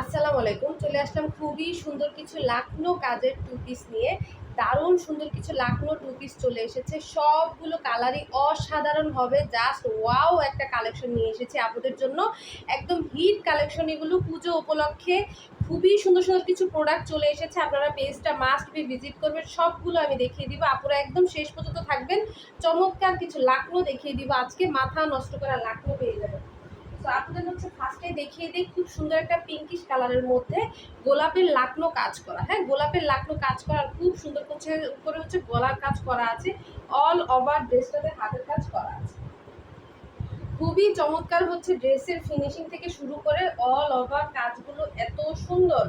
আসসালামু আলাইকুম। চলে আসলাম খুবই সুন্দর কিছু লাকনো কাজের টু পিস নিয়ে। দারুণ সুন্দর কিছু লাকনো টু পিস চলে এসেছে। সবগুলো কালারই অসাধারণ হবে। জাস্ট ওয়াও একটা কালেকশন নিয়ে এসেছি আপনাদের জন্য। একদম হিট কালেকশন এগুলো পুজো উপলক্ষে। খুবই সুন্দর সুন্দর কিছু প্রোডাক্ট চলে এসেছে। আপনারা পেজটা মাস্ট বি ভিজিট করবেন। সবগুলো আমি দেখিয়ে দিব। আপনারা একদম শেষ পর্যন্ত থাকবেন। চমৎকার কিছু লাকনো দেখিয়ে দিব। আজকে মাথা নষ্ট করা লাকনো পেয়ে যাবেন তো আপনাদের হচ্ছে ফার্স্টে দেখিয়ে দিই, খুব সুন্দর একটা পিঙ্কিশ কালারের মধ্যে গোলাপের লাকনো কাজ করা। হ্যাঁ গোলাপের লাকনো কাজ করা, খুব সুন্দর করছে, উপরে হচ্ছে গলার কাজ করা আছে অল ওভার ড্রেসটাতে হাতের কাজ করা আছে। খুবই চমৎকার হচ্ছে ড্রেসের ফিনিশিং থেকে শুরু করে অল ওভার কাজগুলো এত সুন্দর।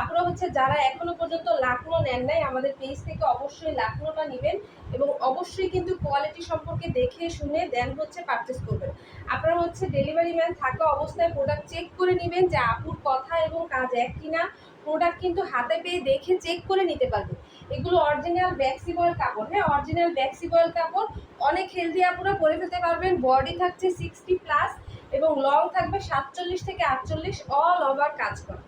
আপনারা হচ্ছে যারা এখনও পর্যন্ত লাকনো নেন নাই, আমাদের পেজ থেকে অবশ্যই লাকনোটা নেবেন এবং অবশ্যই কিন্তু কোয়ালিটি সম্পর্কে দেখে শুনে দেন হচ্ছে পারচেস করবেন। আপনারা হচ্ছে ডেলিভারি ম্যান থাকা অবস্থায় প্রোডাক্ট চেক করে নেবেন যে আপুর কথা এবং কাজ এক কিনা। প্রোডাক্ট কিন্তু হাতে পেয়ে দেখে চেক করে নিতে পারবেন। এগুলো অরিজিনাল ব্যাক্সিবয়েল কাপড় হ্যাঁ? অরিজিনাল ব্যাক্সিবয়েল কাপড়। অনেক হেলদি আপুরা পরে ফেলতে পারবেন। বডি থাকছে সিক্সটি প্লাস এবং লং থাকবে সাতচল্লিশ থেকে আটচল্লিশ অল ওভার কাজ করা।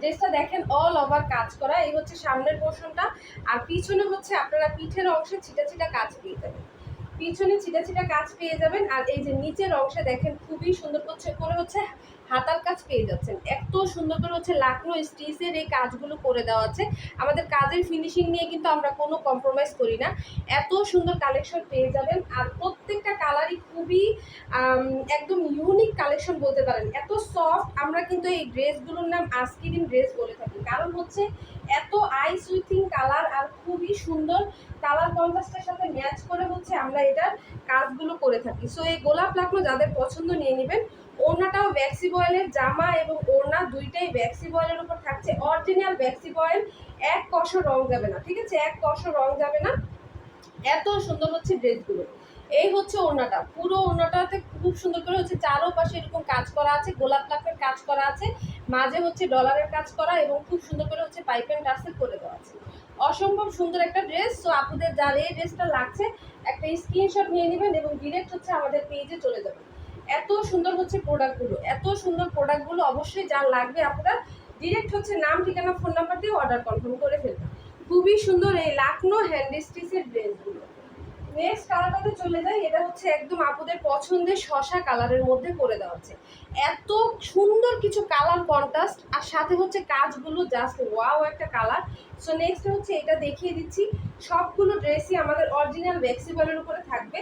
ড্রেসটা দেখেন অল ওভার কাজ করা, এই হচ্ছে সামনের পোর্শনটা আর পিছনে হচ্ছে আপনারা পিঠের অংশে ছিটা ছিটা কাজ পেয়ে যাবেন পিছনে ছিটা ছিটা কাজ পেয়ে যাবেন আর এই যে নিচের অংশে দেখেন খুবই সুন্দর করছে, করে হচ্ছে হাতার কাজ পেয়ে যাচ্ছেন। এত সুন্দর করে হচ্ছে লাকনো স্টিচের এই কাজগুলো করে দেওয়া আছে। আমাদের কাজের ফিনিশিং নিয়ে কিন্তু আমরা কোনো কম্প্রোমাইজ করি না। এত সুন্দর কালেকশন পেয়ে যাবেন আর প্রত্যেকটা কালারই খুবই একদম ইউনিক কালেকশন বলতে পারেন। এত সফট আমরা কিন্তু এই ড্রেসগুলোর নাম আস্কিরিম ড্রেস বলে থাকি। কারণ হচ্ছে এত আইস উইথিং কালার আর খুবই সুন্দর কালার কন্ট্রাস্টের সাথে ম্যাচ করে হচ্ছে আমরা এটার কাজগুলো করে থাকি। সো এই গোলাপ লাগল যাদের পছন্দ নিয়ে নেবেন, ওড়নাটাও ভ্যাক্সি বয়েলের জামা এবং ওড়না দুইটাই ভ্যাক্সি বয়েলের উপর থাকছে। অরিজিনাল ভ্যাক্সি বয়েল এক কষো রং যাবে না, ঠিক আছে? এক কষ রং যাবে না। এত সুন্দর হচ্ছে ড্রেসগুলো এই হচ্ছে ওড়নাটা। পুরো ওড়নাটাতে খুব সুন্দর করে হচ্ছে চারোপাশে এরকম কাজ করা আছে, গোলাপ লাখের কাজ করা আছে, মাঝে হচ্ছে ডলারের কাজ করা এবং খুব সুন্দর করে হচ্ছে পাইপ অ্যান্ড করে দেওয়া আছে। অসম্ভব সুন্দর একটা ড্রেস, তো আপনাদের যার এই ড্রেসটা লাগছে, একটা স্ক্রিনশট নিয়ে নেবেন এবং ডিরেক্ট হচ্ছে আমাদের পেজে চলে যাবেন। এত সুন্দর হচ্ছে প্রোডাক্টগুলো এত সুন্দর প্রোডাক্টগুলো অবশ্যই যার লাগবে আপনারা ডিরেক্ট হচ্ছে নাম, ঠিকানা ফোন নাম্বার দিয়ে অর্ডার কনফার্ম করে ফেলবেন। খুবই সুন্দর এই লাকনো হ্যান্ড স্টিচের ড্রেসগুলো নেক্সট কালারটাতে চলে যাই, এটা হচ্ছে একদম আপুদের পছন্দের শশা কালারের মধ্যে করে দেওয়া হচ্ছে। এত সুন্দর কিছু কালার কন্ট্রাস্ট আর সাথে হচ্ছে কাজগুলো জাস্ট ওয়াও একটা কালার সো নেক্সট হচ্ছে এটা দেখিয়ে দিচ্ছি। সবগুলো ড্রেসই আমাদের অরিজিনাল ভ্যাক্সিবলের উপরে থাকবে।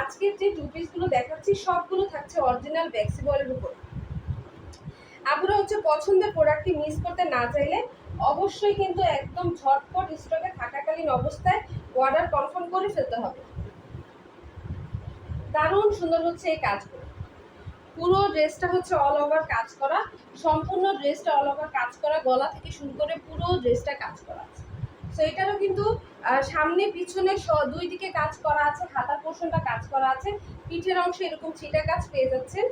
আজকের যে টু পিসগুলো দেখাচ্ছি, সবগুলো থাকছে অরিজিনাল ভ্যাক্সিবলের উপরে। আপনারা হচ্ছে পছন্দের প্রোডাক্টটি মিস করতে না চাইলে অবশ্যই কিন্তু একদম ঝটপট স্টকে থাকাকালীন অবস্থায় অর্ডার কনফার্ম করে ফেলতে হবে। দারুণ সুন্দর হচ্ছে এই কাজগুলো। পুরো ড্রেসটা হচ্ছে অল ওভার কাজ করা, সম্পূর্ণ ড্রেসটা অল ওভার কাজ করা, গলা থেকে শুরু করে পুরো ড্রেসটা কাজ করা আছে। সো এটারও কিন্তু সামনে পিছনে দুই দিকে কাজ করা আছে, হাতার পোর্শনটা কাজ করা আছে, পিঠের অংশে এরকম ছিটা কাজ পেয়ে যাচ্ছেন।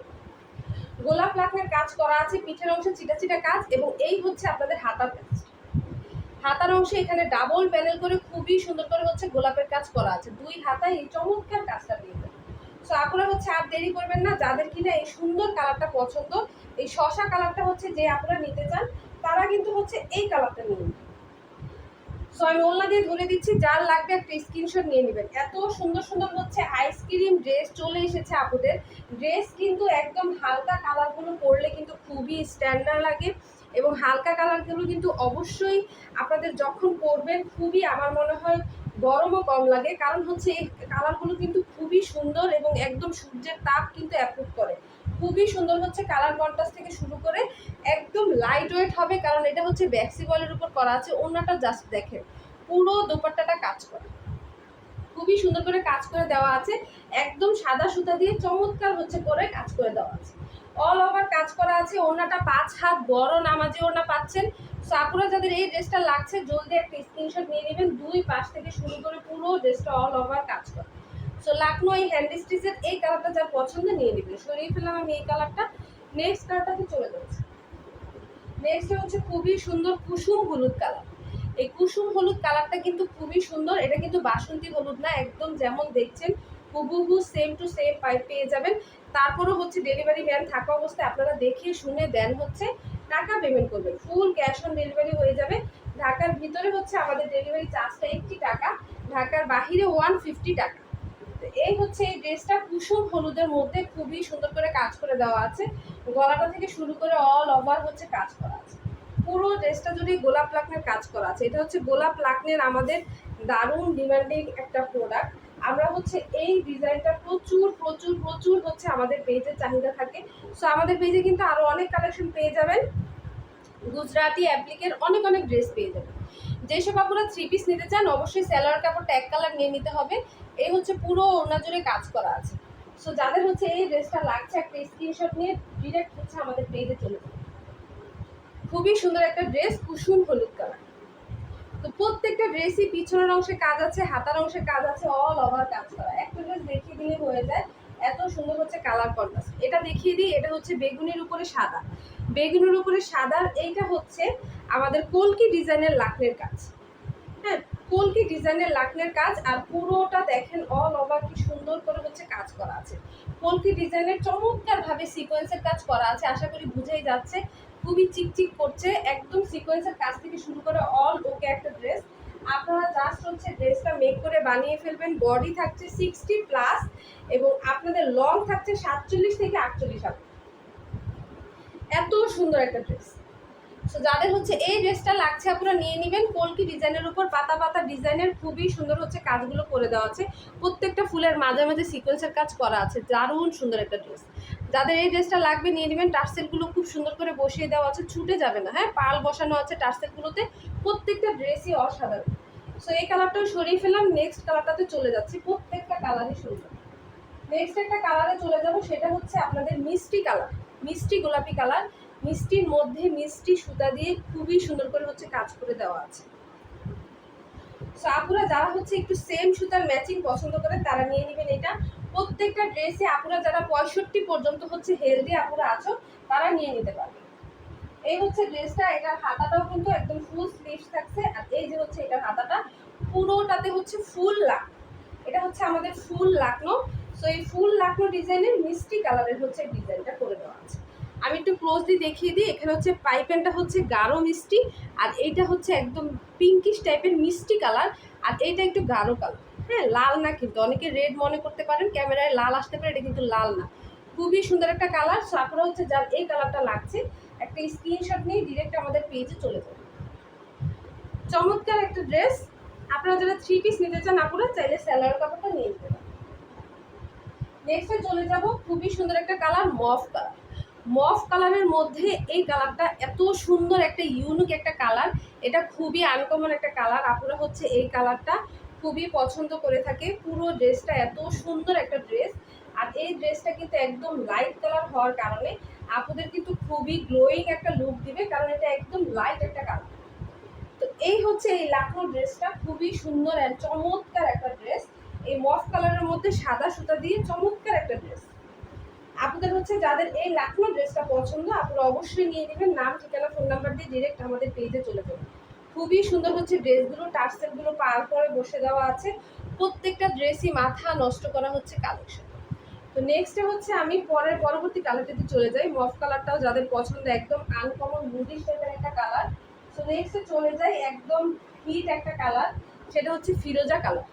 গোলাপ লাখের কাজ করা আছে, পিঠের অংশে চিটা চিটা কাজ এবং এই হচ্ছে আপনাদের হাতার কাজ হাতার অংশে এখানে ডাবল প্যানেল করে খুবই সুন্দর করে হচ্ছে গোলাপের কাজ করা আছে। দুই হাতায় এই চমৎকার কাজটা যাবেন সো আপনারা হচ্ছে আর দেরি করবেন না। যাদের কিনা এই সুন্দর কালারটা পছন্দ, এই শশা কালারটা হচ্ছে যে আপনারা নিতে চান, তারা কিন্তু হচ্ছে এই কালারটা নেবেন। সো আমি ওল্লা দিয়ে ধরে দিচ্ছি। যার লাগবে একটা স্ক্রিনশট নিয়ে নেবেন। এত সুন্দর সুন্দর হচ্ছে আইসক্রিম ড্রেস চলে এসেছে আপুদের। ড্রেস কিন্তু একদম হালকা কালারগুলো পরলে কিন্তু খুবই স্ট্যান্ডার্ড লাগে। এবং হালকা কালারগুলো কিন্তু অবশ্যই আপনাদের যখন পরবেন, খুবই আমার মনে হয় গরমও কম লাগে। কারণ হচ্ছে এই কালারগুলো কিন্তু খুবই সুন্দর এবং একদম সূর্যের তাপ কিন্তু অ্যাপ্রুভ করে। খুবই সুন্দর হচ্ছে কালার কন্ট্রাস্ট থেকে শুরু করে একদম লাইট ওয়েট হবে, কারণ এটা হচ্ছে ব্যাক্সি বলের উপর করা আছে, অন্যটা জাস্ট দেখেন। পুরো দোপাট্টাটা কাজ করে। খুবই সুন্দর করে কাজ করে দেওয়া আছে। একদম সাদা সুতা দিয়ে চমৎকার হচ্ছে করে কাজ করে দেওয়া আছে। অল ওভার কাজ করা আছে। ওড়নাটা পাঁচ হাত বড় নামাজি ওড়না পাচ্ছেন। সো আপনারা যাদের এই ড্রেসটা লাগছে, জলদি একটা স্ক্রিনশট নিয়ে নেবেন। দুই পাশ থেকে শুরু করে পুরো ড্রেসটা অল ওভার কাজ করে। সো লাকনো এই হ্যান্ড স্টিচের এই কালারটা যার পছন্দ নিয়ে নেবেন। সরিয়ে ফেললাম আমি এই কালারটা নেক্সট কালারটাতে চলে যাচ্ছে। নেক্সট হচ্ছে খুবই সুন্দর কুসুম হলুদ কালার এই কুসুম হলুদ কালারটা কিন্তু খুবই সুন্দর। এটা কিন্তু বাসন্তী হলুদ না, একদম যেমন দেখছেন হুবহু সেম টু সেম পাইপ পেয়ে যাবেন। তারপরও হচ্ছে ডেলিভারি ম্যান থাকা অবস্থায় আপনারা দেখে শুনে দেন হচ্ছে টাকা পেমেন্ট করবেন। ফুল ক্যাশ অন ডেলিভারি হয়ে যাবে। ঢাকার ভিতরে হচ্ছে আমাদের ডেলিভারি চার্জটা একটি টাকা, ঢাকার বাহিরে ওয়ান ফিফটি টাকা। এই হচ্ছে এই ড্রেসটা কুসুম হলুদের মধ্যে খুবই সুন্দর করে কাজ করে দেওয়া আছে। গলাটা থেকে শুরু করে অল ওভার হচ্ছে কাজ করা আছে। পুরো ড্রেসটা যদি গোলাপ লাকনের কাজ করা আছে, এটা হচ্ছে গোলাপ লাকনের আমাদের দারুণ ডিমান্ডিং একটা প্রোডাক্ট আমরা হচ্ছে এই ডিজাইনটা প্রচুর প্রচুর প্রচুর হচ্ছে আমাদের পেজের চাহিদা থাকে। সো আমাদের পেজে কিন্তু আরও অনেক কালেকশন পেয়ে যাবেন। গুজরাটি অ্যাপ্লিকের অনেক অনেক ড্রেস পেয়ে যাবেন। যেসব আপনারা থ্রি পিস নিতে চান, অবশ্যই স্যালোয়ার কাপড়টা এক কালার নিয়ে নিতে হবে। এই হচ্ছে পুরো ওনা জুড়ে কাজ করা আছে। সো যাদের হচ্ছে এই ড্রেসটা লাগছে, একটা স্ক্রিনশট নিয়ে ডিরেক্ট হচ্ছে আমাদের পেজে চলে যাবে। খুবই সুন্দর একটা ড্রেস কুসুম হলুদ কালার তো প্রত্যেকটা ড্রেসই পিছনের অংশে কাজ আছে, হাতার অংশে কাজ আছে অল ওভার কাজ করা। একটা ড্রেস দেখিয়ে দিলে হয়ে যায়, এত সুন্দর হচ্ছে কালার কন্ট্রাস্ট এটা দেখিয়ে দিই, এটা হচ্ছে বেগুনির উপরে সাদা। বেগুনের উপরে সাদা, এইটা হচ্ছে আমাদের কলকি ডিজাইনের লাকনের কাজ। হ্যাঁ কলকি ডিজাইনের লাকনের কাজ, আর পুরোটা দেখেন অল ওভার কি সুন্দর করে হচ্ছে কাজ করা আছে। কলকি ডিজাইনের চমৎকার ভাবে সিকোয়েন্সের কাজ করা আছে, আশা করি বুঝেই যাচ্ছে। খুবই চিকচিক করছে, একদম সিকোয়েন্সের কাজ থেকে শুরু করে অল ওকে একটা ড্রেস আপনারা জাস্ট হচ্ছে ড্রেসটা মেক করে বানিয়ে ফেলবেন। বডি থাকছে সিক্সটি প্লাস এবং আপনাদের লং থাকছে সাতচল্লিশ থেকে আটচল্লিশ হাত। এত সুন্দর একটা ড্রেস সো যাদের হচ্ছে এই ড্রেসটা লাগছে, আপনারা নিয়ে নেবেন। কলকি ডিজাইনের উপর পাতা পাতা ডিজাইনের খুবই সুন্দর হচ্ছে কাজগুলো করে দেওয়া আছে। প্রত্যেকটা ফুলের মাঝে মাঝে সিকোয়েন্সের কাজ করা আছে। দারুণ সুন্দর একটা ড্রেস যাদের এই ড্রেসটা লাগবে নিয়ে নেবেন, টার্সেলগুলো খুব সুন্দর করে বসিয়ে দেওয়া আছে, ছুটে যাবে না হ্যাঁ? পাল বসানো আছে টার্সেলগুলোতে, প্রত্যেকটা ড্রেসই অসাধারণ। সো এই কালারটাও সরিয়ে ফেলাম নেক্সট কালারটাতে চলে যাচ্ছি, প্রত্যেকটা কালারই সুন্দর। নেক্সট একটা কালারে চলে যাব, সেটা হচ্ছে আপনাদের মিষ্টি কালার মিষ্টি গোলাপি কালার মিষ্টির মধ্যে মিষ্টি সুতা দিয়ে খুবই সুন্দর করে হচ্ছে কাজ করে দেওয়া আছে। সো আপুরা যারা হচ্ছে একটু সেম সুতার ম্যাচিং পছন্দ করে, তারা নিয়ে নেবেন এটা। প্রত্যেকটা ড্রেসে আপুরা যারা পঁয়ষট্টি পর্যন্ত হচ্ছে হেলদি আপুরা আছো, তারা নিয়ে নিতে পারবে। এই হচ্ছে ড্রেসটা এটার হাতাটাও কিন্তু একদম ফুল স্লিভস থাকছে, আর এই যে হচ্ছে এটার হাতাটা, পুরোটাতে হচ্ছে ফুল লাক। এটা হচ্ছে আমাদের ফুল লাকনো। সো এই ফুল লাকনো ডিজাইনের মিষ্টি কালারের হচ্ছে ডিজাইনটা করে দেওয়া আছে। আমি একটু ক্লোজলি দেখিয়ে দিই, এখানে হচ্ছে পাইপেনটা হচ্ছে গাঢ় মিষ্টি, আর এইটা হচ্ছে একদম পিঙ্কিশ টাইপের মিষ্টি কালার আর এইটা একটু গাঢ় কালার হ্যাঁ লাল না কিন্তু। অনেকে রেড মনে করতে পারেন, ক্যামেরায় লাল আসতে পারে, এটা কিন্তু লাল না। খুবই সুন্দর একটা কালার সো আপনারা হচ্ছে যার এই কালারটা লাগছে, একটা স্ক্রিনশট নিয়ে ডিরেক্ট আমাদের পেজে চলে যাবে চমৎকার একটা ড্রেস আপনারা যারা থ্রি পিস নিতে চান আপনারা চাইলে স্যালার কাপড়টা নিয়ে নিতে পারেন। নেক্সটে চলে যাব, খুবই সুন্দর একটা কালার মফ কালার মফ কালারের মধ্যে এই কালারটা এত সুন্দর, একটা ইউনিক একটা কালার এটা খুবই আনকমন একটা কালার আপনারা হচ্ছে এই কালারটা খুবই পছন্দ করে থাকে। পুরো ড্রেসটা এত সুন্দর একটা ড্রেস। আর এই ড্রেসটা কিন্তু একদম লাইট কালার হওয়ার কারণে আপনাদের কিন্তু খুবই গ্লোয়িং একটা লুক দিবে, কারণ এটা একদম লাইট একটা কালার তো এই হচ্ছে এই লাকনো ড্রেসটা, খুবই সুন্দর আর চমৎকার একটা ড্রেস। এই মফ কালারের মধ্যে সাদা সুতা দিয়ে চমৎকার একটা ড্রেস। আপনাদের হচ্ছে যাদের এই লাকনো ড্রেসটা পছন্দ আপনারা অবশ্যই নিয়ে নেবেন। নাম, ঠিকানা ফোন নাম্বার দিয়ে ডিরেক্ট আমাদের পেজে চলে যাবেন খুবই সুন্দর হচ্ছে ড্রেসগুলো টার্সেলগুলো পার করে বসে দেওয়া আছে। প্রত্যেকটা ড্রেসই মাথা নষ্ট করা হচ্ছে কালেকশন তো নেক্সটে হচ্ছে আমি পরের, পরবর্তী কালারটিতে চলে যাই। মফ কালারটাও যাদের পছন্দ, একদম আনকমন মুডিশ টাইপের একটা কালার তো নেক্সটে চলে যাই একদম হিট একটা কালার সেটা হচ্ছে ফিরোজা কালার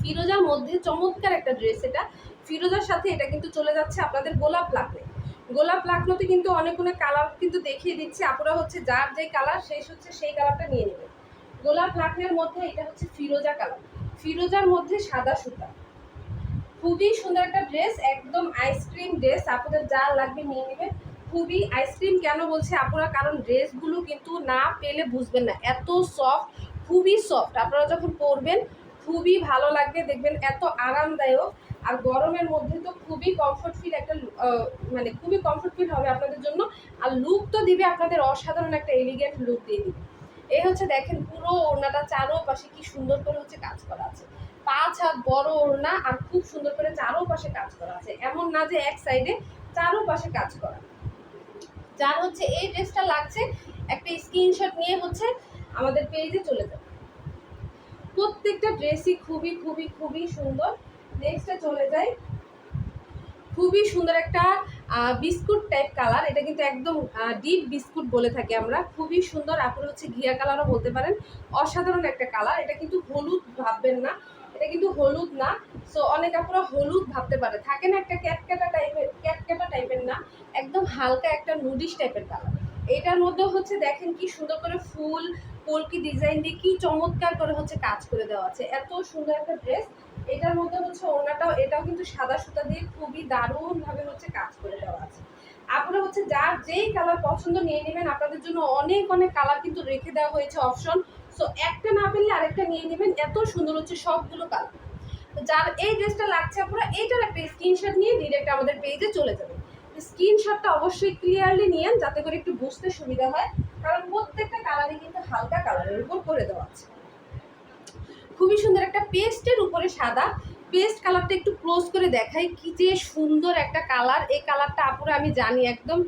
ফিরোজার মধ্যে চমৎকার একটা ড্রেস এটা। ফিরোজার সাথে এটা কিন্তু চলে যাচ্ছে আপনাদের গোলাপ লাকড়ে গোলাপ লাকনোতে কিন্তু অনেকগুলো কালার কিন্তু দেখিয়ে দিচ্ছে। আপনারা হচ্ছে যার যে কালার শেষ হচ্ছে সেই কালারটা নিয়ে নেবেন গোলাপ লাকনের মধ্যে এটা হচ্ছে ফিরোজা কালার। ফিরোজার মধ্যে সাদা সুতা। খুবই সুন্দর একটা ড্রেস, একদম আইসক্রিম ড্রেস আপনাদের যা লাগবে নিয়ে নেবেন খুবই আইসক্রিম কেন বলছে আপনারা কারণ ড্রেসগুলো কিন্তু না পেলে বুঝবেন না। এত সফট খুবই সফট আপনারা যখন পরবেন খুবই ভালো লাগবে, দেখবেন এত আরামদায়ক। আর গরমের মধ্যে তো খুবই কমফোর্ট ফিল একটা মানে খুবই কমফোর্ট ফিল হবে আপনাদের জন্য। আর লুক তো দিবে আপনাদের অসাধারণ একটা এলিগেন্ট লুক দিয়ে দিবে। এই হচ্ছে দেখেন পুরো ওড়নাটা, চারোপাশে কি সুন্দর করে হচ্ছে কাজ করা আছে। পাঁচ হাত বড় ওড়না, আর খুব সুন্দর করে চারোপাশে কাজ করা আছে। এমন না যে এক সাইডে চারোপাশে কাজ করা। যার হচ্ছে এই ড্রেসটা লাগছে, একটা স্ক্রিনশট নিয়ে হচ্ছে আমাদের পেজে চলে যাবে। প্রত্যেকটা ড্রেসই খুবই খুবই খুবই সুন্দর। নেক্সটে চলে যাই। খুবই সুন্দর একটা বিস্কুট টাইপ কালার এটা কিন্তু একদম ডিপ বিস্কুট বলে থাকি আমরা। খুবই সুন্দর। আপনার হচ্ছে ঘিয়া কালারও বলতে পারেন। অসাধারণ একটা কালার এটা কিন্তু হলুদ ভাববেন না। এটা কিন্তু হলুদ না। সো অনেক আপুরা হলুদ ভাবতে পারে। থাকে না একটা ক্যাটক্যাটা টাইপের ক্যাটক্যাটা টাইপের না। একদম হালকা একটা নুডিশ টাইপের কালার এটার মধ্যে হচ্ছে দেখেন কি সুন্দর করে ফুল কলকি ডিজাইন দিয়ে কি চমৎকার করে হচ্ছে কাজ করে দেওয়া আছে। এত সুন্দর একটা ড্রেস এটার মধ্যে হচ্ছে ওনাটাও এটাও কিন্তু সাদা সুতা দিয়ে খুবই দারুণভাবে হচ্ছে কাজ করে দেওয়া আছে। আপনারা হচ্ছে যার যেই কালার পছন্দ নিয়ে নেবেন, আপনাদের জন্য অনেক অনেক কালার কিন্তু রেখে দেওয়া হয়েছে অপশন সো একটা না পেলে আরেকটা নিয়ে নেবেন। এত সুন্দর হচ্ছে সবগুলো কালার যার এই ড্রেসটা লাগছে আপনারা এইটার একটা স্ক্রিনশট নিয়ে ডিরেক্ট আমাদের পেজে চলে যাবেন। স্ক্রিনশটটা অবশ্যই ক্লিয়ারলি নিয়েন, যাতে করে একটু বুঝতে সুবিধা হয়। কারণ প্রত্যেকটা কালারই কিন্তু হালকা কালারের উপর করে দেওয়া আছে। খুবই সুন্দর একটা পেস্টের উপরে সাদা। পেস্ট কালারটা একটু ক্লোজ করে দেখাই কি যে সুন্দর একটা কালার এই কালারটা আপুরা, আমি জানি একদম,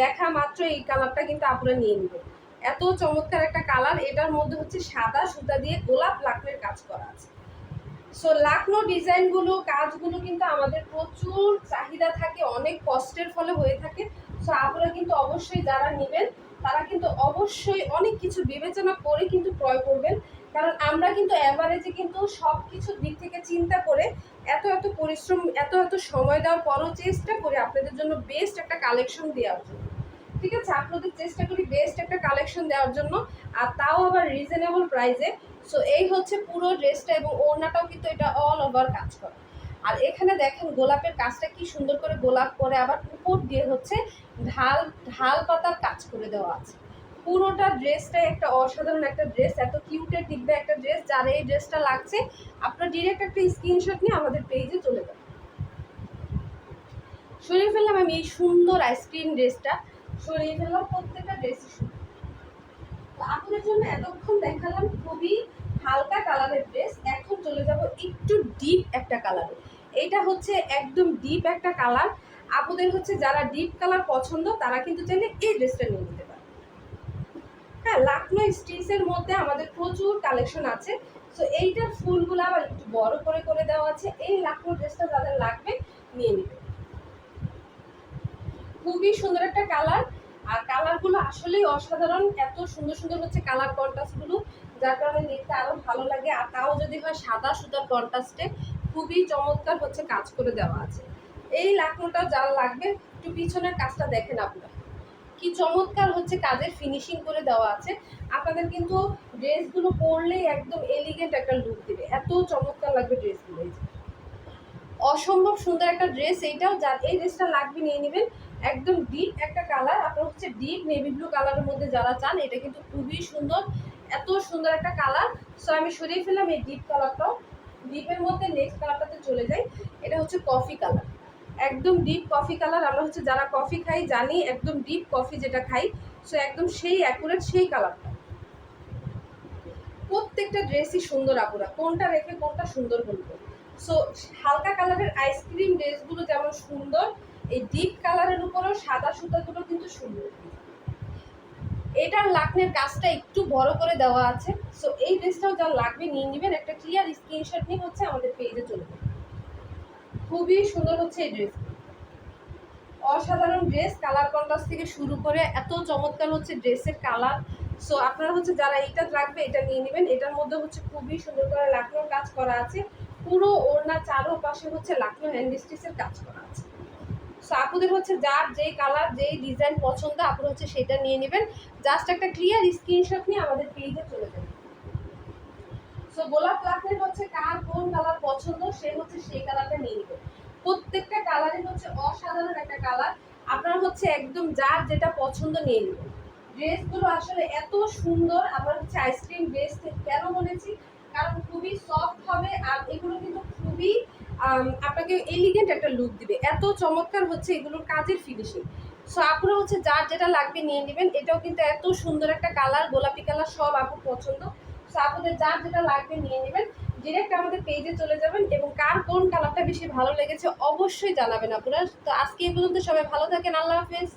দেখা মাত্র এই কালারটা কিন্তু আপুরা নিয়ে নেবে। এত চমৎকার একটা কালার এটার মধ্যে হচ্ছে সাদা সুতা দিয়ে গোলাপ লাকড়ের কাজ করা আছে। সো লাকনো ডিজাইনগুলো কাজগুলো কিন্তু আমাদের প্রচুর চাহিদা থাকে, অনেক কষ্টের ফলে হয়ে থাকে। সো আপনারা কিন্তু অবশ্যই যারা নেবেন, তারা কিন্তু অবশ্যই অনেক কিছু বিবেচনা করে কিন্তু ক্রয় করবেন। কারণ আমরা কিন্তু অ্যাভারেজে কিন্তু সব কিছুর দিক থেকে চিন্তা করে এত এত পরিশ্রম, এত এত সময় দেওয়ার পরও চেষ্টা করি আপনাদের জন্য বেস্ট একটা কালেকশন দেওয়ার জন্য। ঠিক আছে? আপনাদের চেষ্টা করি বেস্ট একটা কালেকশন দেওয়ার জন্য। আর তাও আবার রিজনেবল প্রাইসে সো এই হচ্ছে পুরো ড্রেসটা এবং ওড়নাটাও কিন্তু এটা অল ওভার কাজ করে। আর এখানে দেখেন গোলাপের কাজটা কি সুন্দর করে গোলাপ করে আবার উপর দিয়ে হচ্ছে ঢাল ঢাল পাতার কাজ করে দেওয়া আছে। পুরোটা ড্রেসটাই একটা অসাধারণ একটা ড্রেস এত কিউটের দিকবে একটা ড্রেস যার এই ড্রেসটা লাগছে, আপনার ডিরেক্ট একটা স্ক্রিনশট নিয়ে আমাদের পেজে চলে যাবে সরিয়ে ফেললাম আমি এই সুন্দর আইসক্রিম ড্রেসটা সরিয়ে ফেললাম প্রত্যেকটা ড্রেসই সুন্দর আপনাদের জন্য এতক্ষণ দেখালাম খুবই হালকা কালারের ড্রেস এখন চলে যাব একটু ডিপ একটা কালারে এটা হচ্ছে একদম ডিপ একটা কালার আপুদের হচ্ছে যারা ডিপ কালার পছন্দ, তারা কিন্তু চাইলে এই ড্রেসটা নিয়ে নিতে পারে হ্যাঁ লাকনো স্টিচের মধ্যে আমাদের প্রচুর কালেকশন আছে। সো এইটার ফুলগুলো আবার একটু বড় করে করে দেওয়া আছে। এই লাকনো ড্রেসটা যাদের লাগবে, নিয়ে নিবে খুবই সুন্দর একটা কালার আর কালারগুলো আসলেই অসাধারণ। এত সুন্দর সুন্দর হচ্ছে কালার কন্ট্রাস্টগুলো যার কারণে দেখতে আরও ভালো লাগে। আর তাও যদি হয় সাদা সুতার কন্ট্রাস্টে খুবই চমৎকার হচ্ছে কাজ করে দেওয়া আছে। এই লাকনোটা যার লাগবে, একটু পিছনের কাজটা দেখেন আপনারা। কি চমৎকার হচ্ছে কাজের ফিনিশিং করে দেওয়া আছে। আপনাদের কিন্তু ড্রেসগুলো পরলেই একদম এলিগেন্ট একটা লুক দিবে। এত চমৎকার লাগবে ড্রেসগুলো অসম্ভব সুন্দর একটা ড্রেস এইটাও যার এই ড্রেসটা লাগবে নিয়ে নেবেন। একদম ডিপ একটা কালার আপনার হচ্ছে ডিপ নেভি ব্লু কালারের মধ্যে যারা চান, এটা কিন্তু খুবই সুন্দর, এত সুন্দর একটা কালার সো আমি সরিয়ে ফেললাম এই ডিপ কালারটাও ডিপের মধ্যে নেক্সট কালারটাতে চলে যাই। এটা হচ্ছে কফি কালার একদম ডিপ কফি কালার আমরা হচ্ছে যারা কফি খাই জানি, একদম ডিপ কফি যেটা খাই। সো একদম সেই অ্যাকুরেট সেই কালারটা প্রত্যেকটা ড্রেসই সুন্দর আপুরা, কোনটা রেখে কোনটা সুন্দর বলব। সো হালকা কালারের আইসক্রিম ড্রেসগুলো যেমন সুন্দর এই ডিপ কালারের উপরেও সাদা সুতাগুলো কিন্তু সুন্দর। এটার লাকনের কাজটা একটু বড় করে দেওয়া আছে। সো এই ড্রেসটাও যা লাগবে নিয়ে নেবেন। একটা ক্লিয়ার স্ক্রিনশট নিয়ে হচ্ছে আমাদের পেজে চলে খুবই সুন্দর হচ্ছে এই ড্রেস অসাধারণ ড্রেস কালার কন্ট্রাস্ট থেকে শুরু করে এত চমৎকার হচ্ছে ড্রেসের কালার সো আপনারা হচ্ছে যারা এইটা লাগবে, এটা নিয়ে নেবেন। এটার মধ্যে হচ্ছে খুবই সুন্দর করে লাকনোর কাজ করা আছে। পুরো ওড়না চারো পাশে হচ্ছে লাকনো হ্যান্ড স্টিচের কাজ করা আছে। সো আপুদের হচ্ছে যার যেই কালার যেই ডিজাইন পছন্দ আপনারা হচ্ছে সেটা নিয়ে নেবেন। জাস্ট একটা ক্লিয়ার স্ক্রিনশট নিয়ে আমাদের পেজে চলে যাবেন সো গোলাপ লাকনের হচ্ছে কার কোন কালার পছন্দ, সে হচ্ছে সেই কালারটা নিয়ে নেবেন প্রত্যেকটা কালারই হচ্ছে অসাধারণ একটা কালার আপনারা হচ্ছে একদম যার যেটা পছন্দ নিয়ে নেবেন। ড্রেসগুলো আসলে এত সুন্দর, আমরা হচ্ছে আইসক্রিম ড্রেস কেন বলেছি? কারণ খুবই সফট হবে আর এগুলো কিন্তু খুবই আপনাকে এলিগেন্ট একটা লুক দিবে। এত চমৎকার হচ্ছে এগুলোর কাজের ফিনিশিং সো আপনারা হচ্ছে যার যেটা লাগবে নিয়ে নেবেন। এটাও কিন্তু এত সুন্দর একটা কালার গোলাপি কালার সব আপু পছন্দ। সো আপনাদের যার যেটা লাগবে নিয়ে নেবেন। ডিরেক্ট আমাদের পেজে চলে যাবেন এবং কার কোন কালারটা বেশি ভালো লেগেছে অবশ্যই জানাবেন আপনারা তো আজকে এই পর্যন্ত সবাই ভালো থাকেন। আল্লাহ হাফেজ।